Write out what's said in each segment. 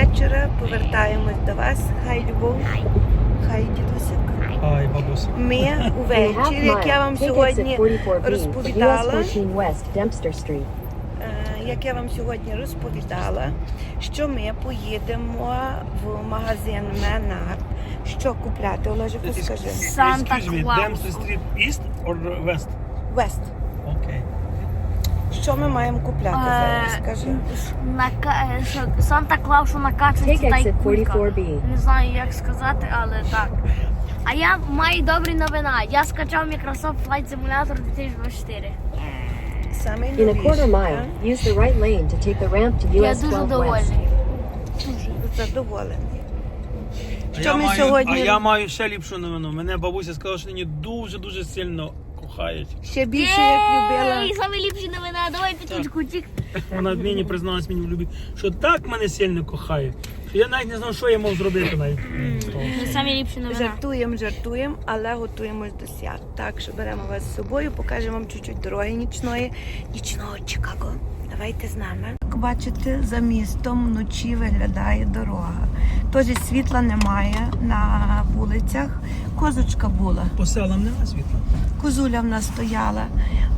вечора. Повертаємось до вас. Хай любов, хай дідусик. Ай, бабуся. Ми увечері, як я вам сьогодні 44B to US розповідала, 14 West Dempster Street. е, як я вам сьогодні розповідала, що ми поїдемо в магазин Менард. Що купляти, Олежику, скажи. Санта Excuse me, Клаус. Dempsey Street East or West? Вест. Окей. Що ми маємо купляти зараз? Скажи. Санта Клаушу накачується та й кулька. Не знаю, як сказати, але так. А я маю добрі новина. Я скачав Microsoft Flight Simulator 2024. Саме In a quarter mile, use the right lane to take the ramp to Я US дуже 12 West. довольний. задоволений. А Що я ми маю, сьогодні- А я маю ще ліпшу новину. Мене бабуся сказала, що мені дуже-дуже сильно кохають. Ще більше як любила. Єй, Саме ліпші новина, давай піточку тік. Вона мені призналась мені в любі, що так мене сильно кохає. Що я навіть не знав, що я мав зробити навіть. Самі ліпші новина. Жартуємо, жартуємо, але готуємось до свят. Так що беремо вас з собою, покажемо вам чуть-чуть дороги нічної, нічного Чикаго. Давайте з нами. Як бачите, за містом вночі виглядає дорога. Тож світла немає на вулицях. Козочка була, По селам нема світла. Козуля в нас стояла.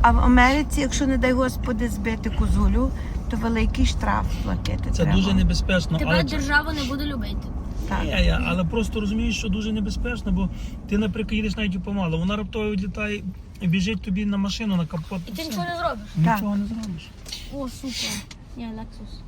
А в Америці, якщо не дай Господи збити козулю, то великий штраф платити. Це треба. дуже небезпечно. Тебе Але, держава не буде любити. Так. Ні, я, але просто розумієш, що дуже небезпечно, бо ти, наприклад, їдеш навіть помало, вона раптово відлітає і біжить тобі на машину, на капот. І ти нічого не зробиш. Нічого не зробиш. О, супер. Ні, Lexus.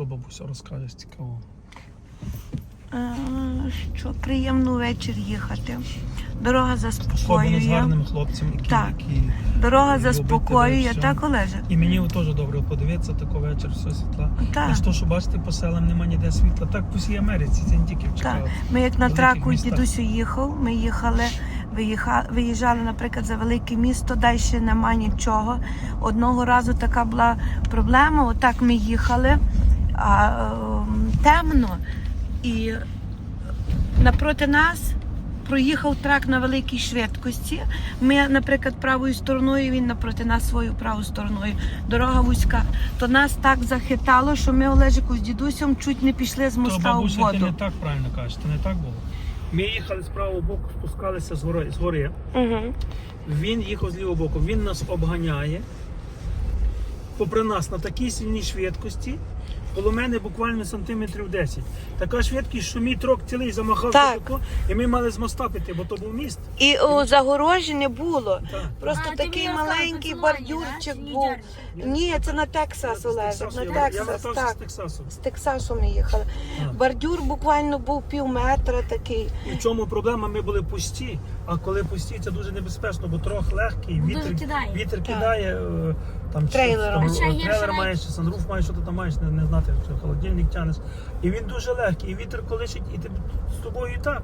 Що бабуся розкажеш цікавого? Е, Що приємно вечір їхати. Дорога Особливо з заспокоює. гарними хлопцями, які, Так. які Дорога заспокоює, так, Олеже? І мені теж добре подивитися, тако вечір, все світла. Так. А що, що бачите, по селам нема ніде світла. Так по всій Америці, це не тільки в Так. Чикаго. Ми як на траку дідусю їхав, ми їхали, виїхали, виїжджали, наприклад, за велике місто, далі нема нічого. Одного разу така була проблема, отак ми їхали, а ем, темно, і напроти нас проїхав трак на великій швидкості. Ми, наприклад, правою стороною, він напроти нас своєю правою стороною. Дорога вузька. То нас так захитало, що ми Олежику з дідусем чуть не пішли з моста в бабуся, ти воду. не так правильно кажеш, то не так було. Ми їхали з правого боку, спускалися з гори, з гори. Угу. Він їхав з лівого боку, він нас обганяє. Попри нас на такій сильній швидкості. Коло мене буквально сантиметрів 10. Така швидкість, що мій трок цілий замахався Так. тако, і ми мали з моста піти, бо то був міст. І у загорожі не було. Так. Просто А, ти такий мені маленький Пенсильванію, бордюрчик да? Був. Ні, це на Тексас, Олежик, на Я- Я Тексас. вертався з Так. Тексасу. З Тексасу ми їхали. Так. Бордюр буквально був пів метра такий. І в чому проблема? Ми були пусті, а коли пусті, це дуже небезпечно, бо трохи легкий, Дуже вітер, кидає. вітер кидає. е, Там, чи- Трейлером. там, ще е, гірше трейлер навіть- маєш, чи санруф маєш, що ти там маєш, не, не знати, чи холодильник тянеш. І він дуже легкий, і вітер колишить, і ти з тобою і так.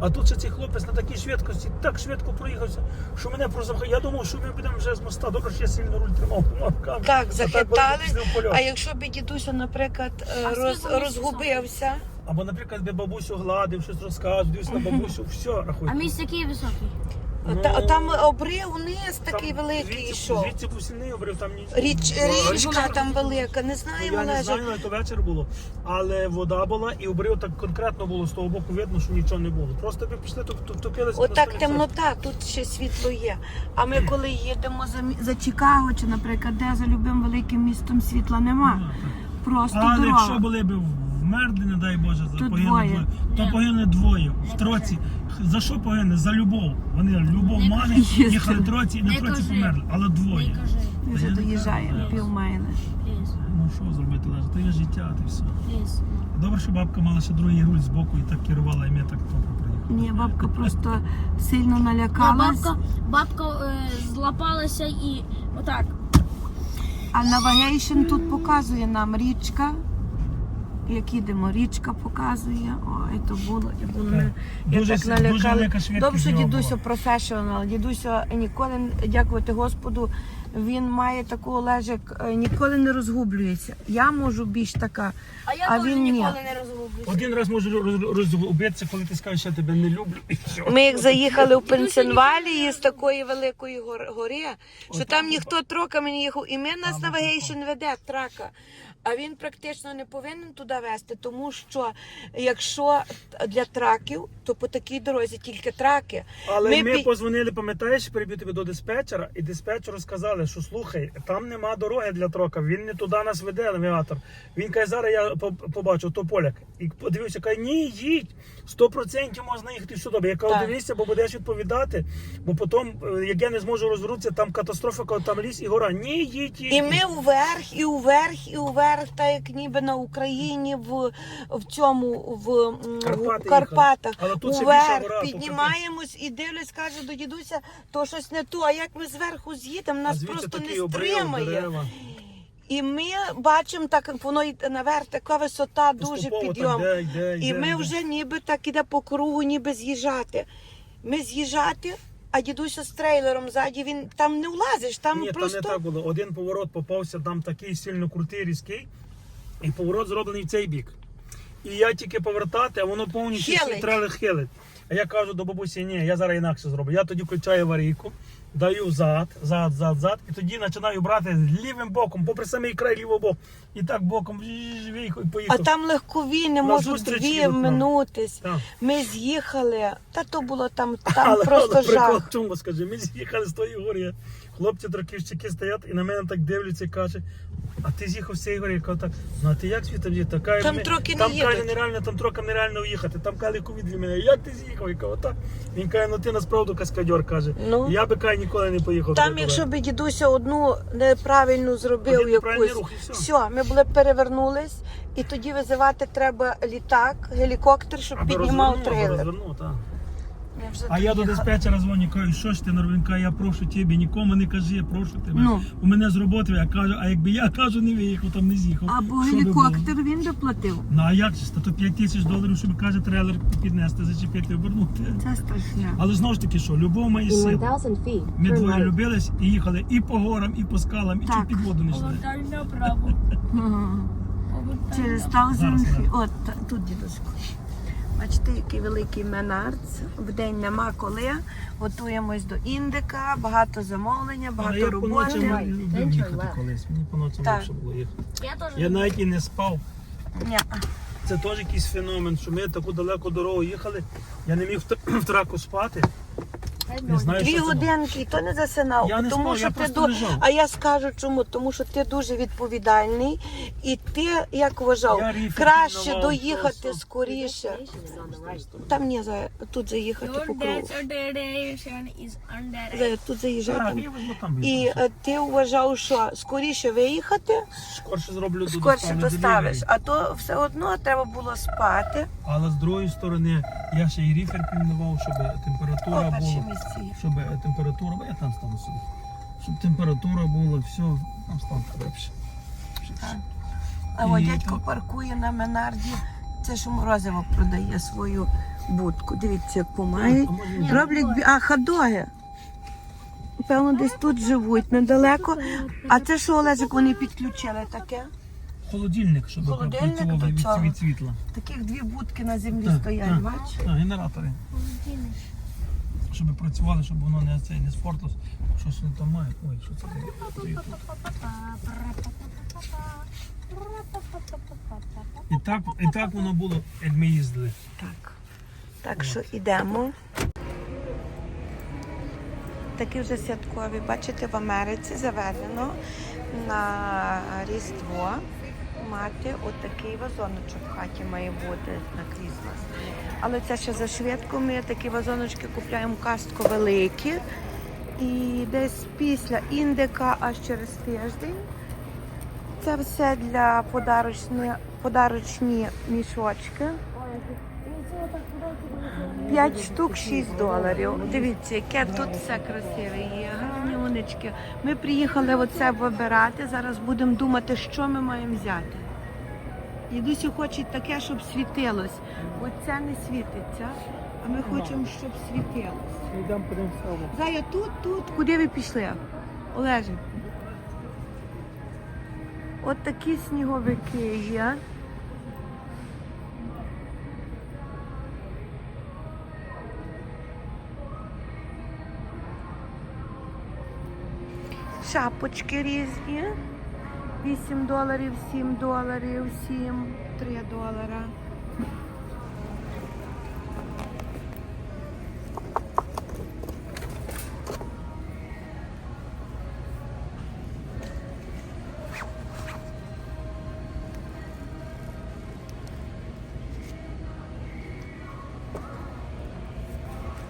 А тут ще цей хлопець на такій швидкості так швидко проїхався, що мене просто Я думав, що ми будемо вже з моста. Добре, що я сильно руль тримав руками. Так, А захитали. би. А якщо б дідуся, наприклад, е, А роз, скільки розгубився, Або, наприклад, би бабусю гладив, щось розказував, дивився на бабусю, все, рахуй. А місць який високий? Ну, та, там обрив вниз такий великий йшов. Звідси був обрив, там ні. Річ, Ну, річка там велика, не Ну, знаємо, я не знаю, але то вечір було. Але вода була і обрив так конкретно було з того боку видно, що нічого не було. Просто ви пішли, то то- топилися. Отак темнота, тут ще світло є. А ми коли їдемо за, мі- за Чикаго, чи, наприклад, де за любим великим містом світла нема. Просто Але дорога. якщо були б вмерли, не дай Боже, за То погинули двоє. двоє, то погинули двоє в троці. За що погинули? За любов. Вони любов Не мали, кажи. їхали троці і на Не троці кажи. померли. Але двоє. Кажи. Ми вже доїжджаємо, пів майли. Пліз, Ну що зробити, Лежа? То є життя, й все. пліз. Добре, що бабка мала ще другий руль з боку і так керувала, і ми так добре приїхали. Ні, бабка просто сильно А налякалась. бабка, бабка е, злапалася і отак. А навігейшн тут показує нам річка. Як їдемо, річка показує. Ой, то було. Я було не я Дуже так с- дуже налякала. велика швидкість Добре, що дідуся була. професіонал. Дідуся ніколи, дякувати Господу, Він має таку Олежик, е, ніколи не розгублюється. Я можу більш така. А я А теж він ні. ніколи не розгублюся. Один раз можу роз- розгубитися, коли ти скажеш, я тебе не люблю. І все. Ми як заїхали в Пенсильвалії з такої великої гор- гори, що там ніхто троками не їхав, і ми нас навігейшн веде трака. А він практично не повинен туди вести, тому що якщо для траків, то по такій дорозі тільки траки. Але Ми ми, пі- позвонили, пам'ятаєш, приб'ю тебе до диспетчера, і диспетчеру сказали, що слухай, там нема дороги для трока, він не туди нас веде, елеватор. Він каже, зараз я побачу, то поляк. І подивився, каже, ні, їдь, 100% можна їхати добре. Я кажу, дивися, бо будеш відповідати, бо потім, е, як я не зможу розвернутися, там катастрофа, коли там ліс і гора. Ні, їдь, їдь. І ми вверх, і вверх, і вверх, так як ніби на Україні в, в цьому в, Карпати в Карпатах. Уверх гора, піднімаємось і дивлюсь, каже до дідуся, то щось не то. А як ми зверху з'їдемо, нас просто не стримає. І ми бачимо, так воно йде наверх, така висота, дуже підйом. І ми вже ніби так іде по кругу, ніби з'їжджати. Ми з'їжджати, а дідуся з трейлером ззаді, він там не влазиш, там Ні, просто. там не так було. Один поворот попався, там такий сильно крутий, різкий, і поворот зроблений в цей бік. І я тільки повертати, а воно повністю Хилить. свій трейлер хилить. А я кажу до бабусі, ні, я зараз інакше зроблю. Я тоді включаю аварійку, даю зад, зад, зад, зад, і тоді починаю брати лівим боком, попри самий край лівого боку. І так боком виїхав і А там легкові, не можуть зустріч дві їдуть нам. минутись. Так. Ми з'їхали, та то було там, там Але, просто але прикол жах. в чому скажи, ми з'їхали з тої гори. Хлопці траківщики стоять і на мене так дивляться і кажуть, а ти з'їхав з цієї гори? Я кажу, так, ну а ти як звідти їхав? Така, Там ми- троки не там їдуть. каже, нереально, там трохи нереально уїхати. Там каже, ковід від мене. Як ти з'їхав? Я кажу, так. Він каже, ну ти насправді каскадьор, каже. Ну. Я би каже, ніколи не поїхав. Там, якщо б дідуся одну неправильну зробив Один неправильний якусь, рух, і все. все, ми були перевернулись, і тоді визивати треба літак, гелікоптер, щоб Аби піднімав розвернув, трейлер. розвернув, так. А я до диспетчера дзвоню, кажу, що ж ти Норвін, каже, я прошу тебе, нікому не кажи, я прошу тебе. Ну. У мене з роботи, я кажу, а якби я кажу, не виїхав, там не з'їхав. Або Що би було? гелікоптер він доплатив. Ну а як же? Та то 5 тисяч доларів, щоб каже трейлер піднести, зачепити, обернути. Це страшне. Але знову ж таки, що любов має 1,000 feet, Ми turn двоє right. любились і їхали і по горам, і по скалам, і Так. чуть під воду не йшли. Повертай направо. Мгм. Повертай Через направо. Зараз, зараз. От тут дідусько. Бачите, який великий Менардс. В день нема коли. Готуємось до індика, багато замовлення, багато я по ночам роботи. любив їхати колись. Мені по ночам Так. легше було їхати. Я теж. Я навіть і не спав. Ні. Це теж якийсь феномен, що ми таку далеку дорогу їхали. Я не міг в тр- в траку спати. Не знаю, Дві що це було. годинки, і то не засинав. Я не тому спав, що я ти просто лежав. А я скажу чому? Тому що ти дуже відповідальний, і ти як вважав, Я ріфи краще пільнував, доїхати все. скоріше. Там ні, за тут заїхати по кругу. destination is under За- Тут Так, заїжджати. я візьму там І візьму. е, ти вважав, що скоріше виїхати, Скорше зроблю до доставиш, delivery. а то все одно треба було спати. Але з другої сторони, я ще і ріфер пильнував, щоб температура О, перше була. місце. Щоб е, температура, бо я там стану собі. Щоб температура була, все, там стане легше. А от І дядько то- паркує на Менарді. Це що морозиво продає свою будку. Дивіться, як помають. А може, ні? Роблять бі- а ходоги. Певно, десь тут живуть недалеко. А це що, Олежик, вони підключили таке? Холодильник, щоб Холодильник працював до від, цього? від світла. Таких дві будки на землі Так, стоять, так. бачиш? Так, генератори. Щоб працювали, щоб воно не, це, не спортилось. Щось воно там має. Ой, що це? І так, і так воно було, як ми їздили. Так. Так що йдемо. Такі вже святкові, бачите, в Америці заведено на Різдво мати отакий вазоночок в хаті має бути на Крісмас. Але це ще за швидко. Ми такі вазоночки купляємо кастку великі. І десь після індика, аж через тиждень. Це все для подарочні, подарочні мішочки. 5 штук 6 доларів. Дивіться, яке тут все красиве є. Сонечки, ми приїхали оце вибирати. Зараз будемо думати, що ми маємо взяти. Дідусі хоче таке, щоб світилось. Оце не світиться, а ми хочемо, щоб світилось. Зая, тут, тут, куди ви пішли? Олеже. От такі сніговики є. Шапочки різні. 8 доларів, 7 доларів, 7, 3 долара.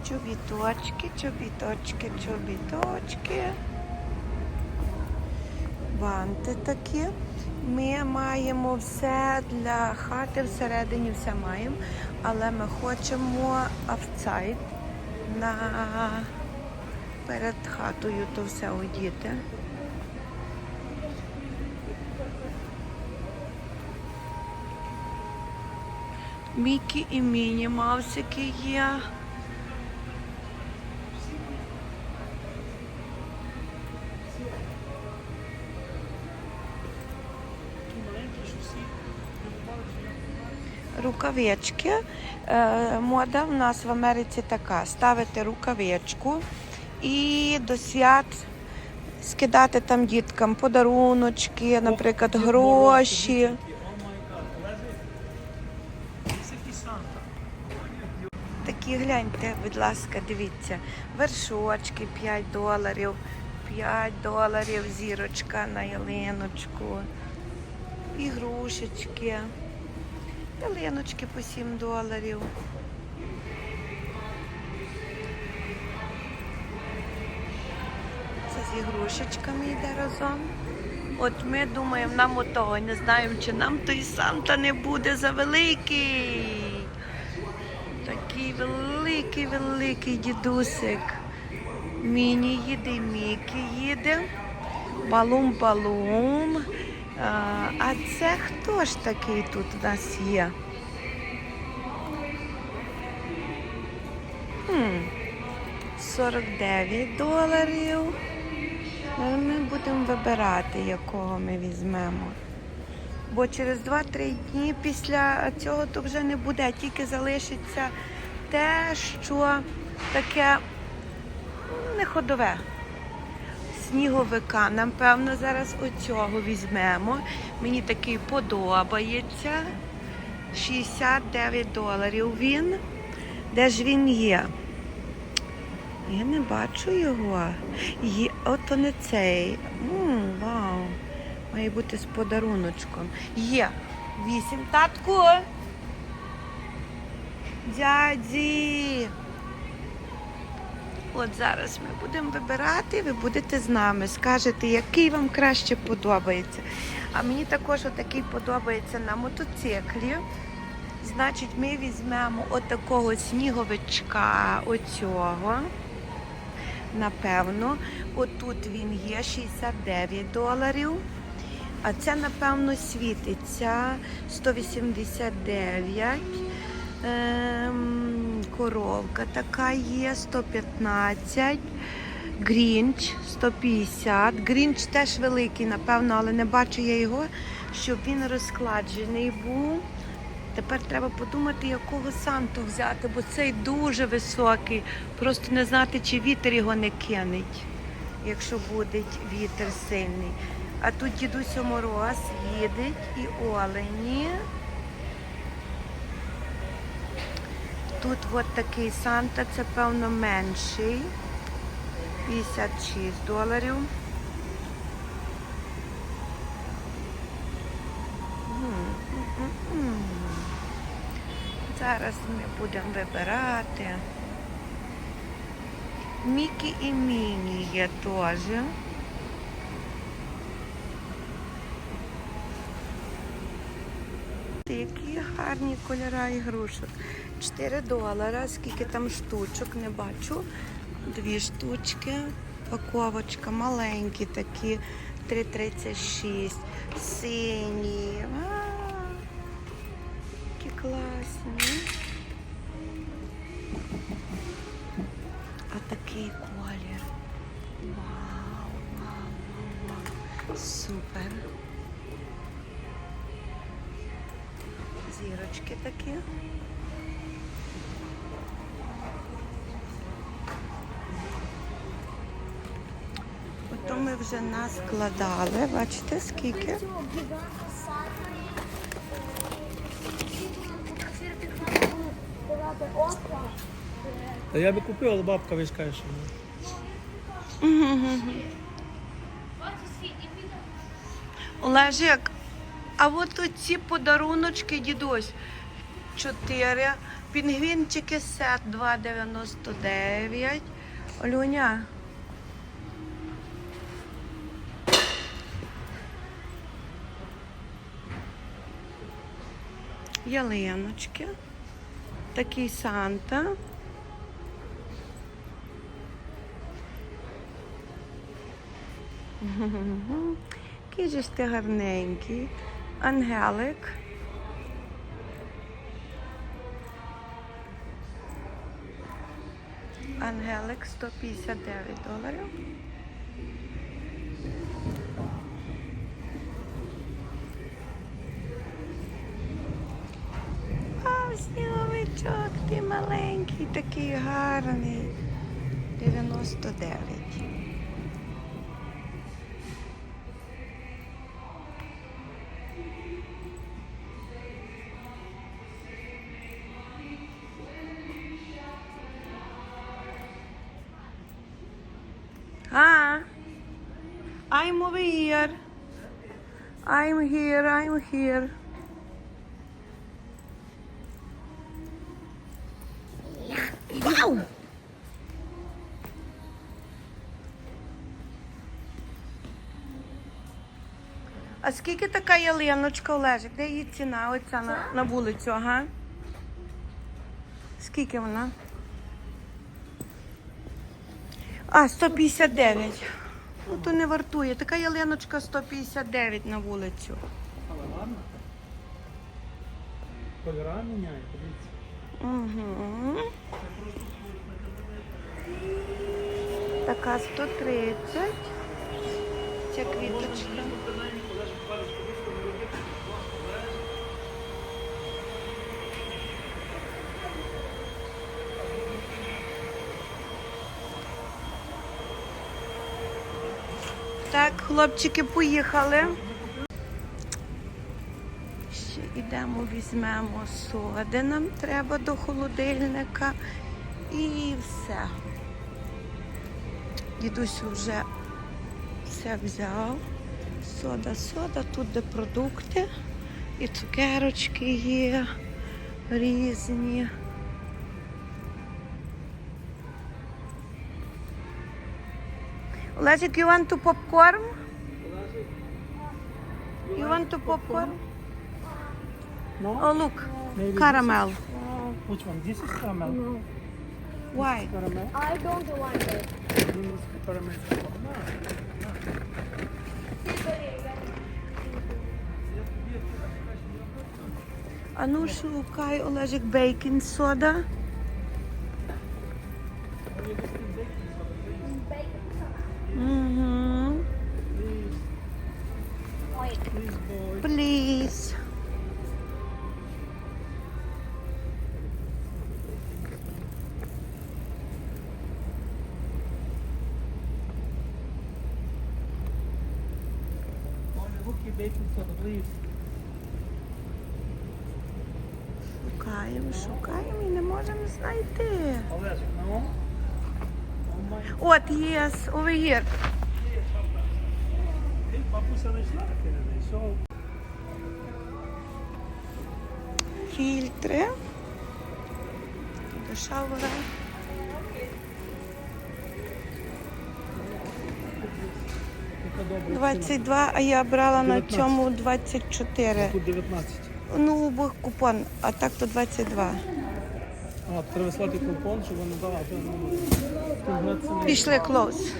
Чобіточки, чобіточки, чобіточки. Банти такі. Ми маємо все для хати, всередині все маємо, але ми хочемо авцайд на перед хатою то все одіти. Мікі і міні мавсики є. Рукавички. Е, мода в нас в Америці така: ставити рукавичку і до свят скидати там діткам подаруночки, наприклад, гроші. Такі гляньте, будь ласка, дивіться. Вершочки 5 доларів, 5 доларів зірочка на ялиночку, ігрушечки, ялиночки по 7 доларів. Це з ігрушечками йде разом. От ми думаємо, нам отого, не знаємо, чи нам той Санта не буде. Такий великий, великий дідусик. Міні їде, Мікі їде. Балум-балум. А, це хто ж такий тут у нас є? Хм, 49 доларів. Ми будемо вибирати, якого ми візьмемо. Бо через 2-3 дні після цього то вже не буде, тільки залишиться те, що таке не ходове. Сніговика. Напевно, зараз оцього візьмемо. Мені такий подобається. 69 доларів він. Де ж він є? Я не бачу його. Є, от не цей. М, вау. Має бути з подаруночком. Є. Вісім. Татку. Дяді. От зараз ми будемо вибирати, ви будете з нами. Скажете, який вам краще подобається. А мені також отакий подобається на мотоциклі. Значить, ми візьмемо отакого сніговичка, оцього. Напевно, отут він є 69 доларів. А це, напевно, світиться 189. Ем, коровка така є, 115. Грінч 150. Грінч теж великий, напевно, але не бачу я його, щоб він розкладений був. Тепер треба подумати, якого Санту взяти, бо цей дуже високий. Просто не знати, чи вітер його не кинеть, якщо буде вітер сильний. А тут дідусь Мороз їде і олені. Тут от такий Санта, це певно менший. 56 доларів. Зараз ми будемо вибирати. Мікі і Міні є теж. Які гарні кольори ігрушок. 4 долара, скільки там штучок, не бачу. Дві штучки. Паковочка, маленькі такі, 3,36, сині. Ото ми вже наскладали. Бачите, скільки? Та я би купив, але бабка ви ж що. Олежик, а от ці подаруночки, дідусь, 4, пінгвінчики сет 2,99. Олюня. Ялиночки. Такий Санта. Який же ж ти гарненький. Ангелик. Ангелик 159 доларів. А, сніговичок, ти маленький, такий гарний. 99. I'm over here. I'm here, I'm here. Вау! А скільки така ялиночка Олежик? Де її ціна? Оця на, на вулицю, ага. Скільки вона? А, 159. Ну то не вартує. Така ялиночка 159 на вулицю. Але гарно. Кольора міняє, подивіться. Угу. Така 130. Ця квіточка. Так, хлопчики поїхали. Ще йдемо, візьмемо соди, нам треба до холодильника. І все. Дідусь вже все взяв. Сода, сода, тут де продукти. І цукерочки є різні. Олежик, you want to popcorn? You want to popcorn? No? Oh, look, Maybe this caramel. is- Which one? This is caramel. Why? Caramel. I don't want it. This is caramel. No. А ну шукай, Олежик, бейкінг сода. Угу. Please, boy. Please. Only rookie baking soda, please. Шукаємо, шукаємо і не можемо знайти. Олежик, no? Oh my От, yes, over here. Фільтри. Добра ціна. 22, а я брала на 19. цьому 24. Тут 19. Ну, був купон, а так то 22. А, треба слати купон, щоб вони 20 не- Пішли close.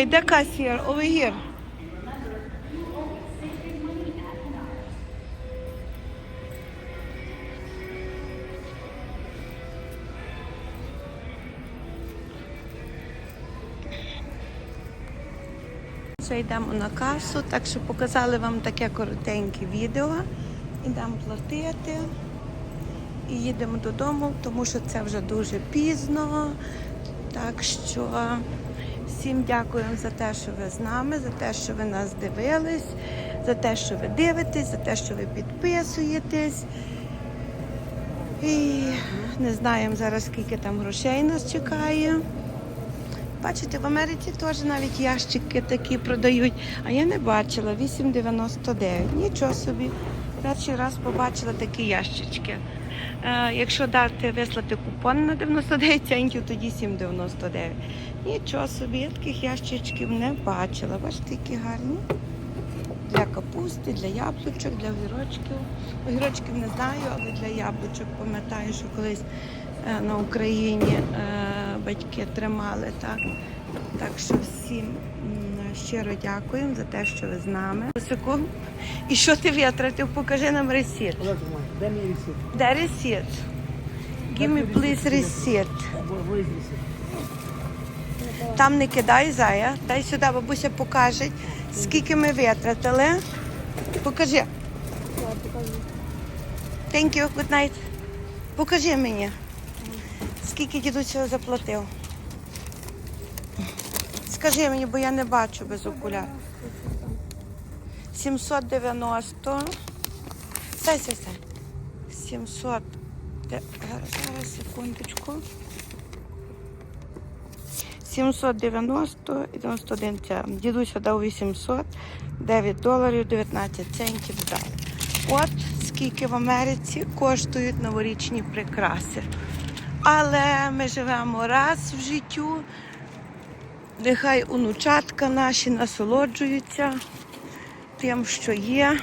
Wait, the cashier over here. Йдемо на касу, так що показали вам таке коротеньке відео. Йдемо платити і їдемо додому, тому що це вже дуже пізно. Так що всім дякуємо за те, що ви з нами, за те, що ви нас дивились, за те, що ви дивитесь, за те, що ви підписуєтесь. І не знаємо зараз, скільки там грошей нас чекає. Бачите, в Америці теж навіть ящики такі продають, а я не бачила 8,99. Нічого собі. Перший раз побачила такі ящички. Е, якщо дати вислати купон на 99 центів, тоді 7,99. Нічого собі, я таких ящичків не бачила. Бачите, які гарні. Для капусти, для яблучок, для огірочків. Огірочків не знаю, але для яблучок пам'ятаю, що колись е, на Україні е, батьки тримали так. Так що всім щиро дякуємо за те, що ви з нами. Високо. І що ти витратив? Покажи нам ресіт. Де мій рецепт? Де ресіт? Give me please ресіт. Там не кидай зая. Дай сюди, бабуся покаже, скільки ми витратили. Покажи. Thank you, good night. Покажи мені, скільки дідусь заплатив. Скажи мені, бо я не бачу без окуляр. 790. Сай, сай, сай. 700. Зараз, зараз, секундочку. 790 і 91 цент. Дідуся дав 800, 9 доларів, 19 центів дав. От скільки в Америці коштують новорічні прикраси. Але ми живемо раз в життю. Нехай онучатка наші насолоджуються тим, що є.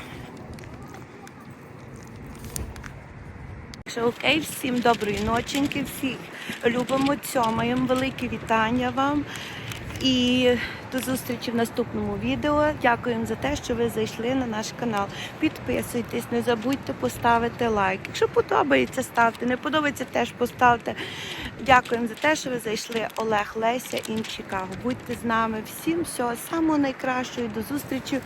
Окей, всім доброї ноченьки, всіх любимо, цьомаємо, велике вітання вам. І до зустрічі в наступному відео. Дякуємо за те, що ви зайшли на наш канал. Підписуйтесь, не забудьте поставити лайк. Якщо подобається, ставте. Не подобається, теж поставте. Дякуємо за те, що ви зайшли. Олег Леся Ін Чикаго. Будьте з нами. Всім всього самого найкращого. До зустрічі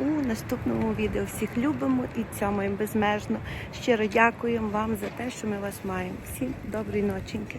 у наступному відео. Всіх любимо і цьому безмежно. Щиро дякуємо вам за те, що ми вас маємо. Всім доброї ноченьки.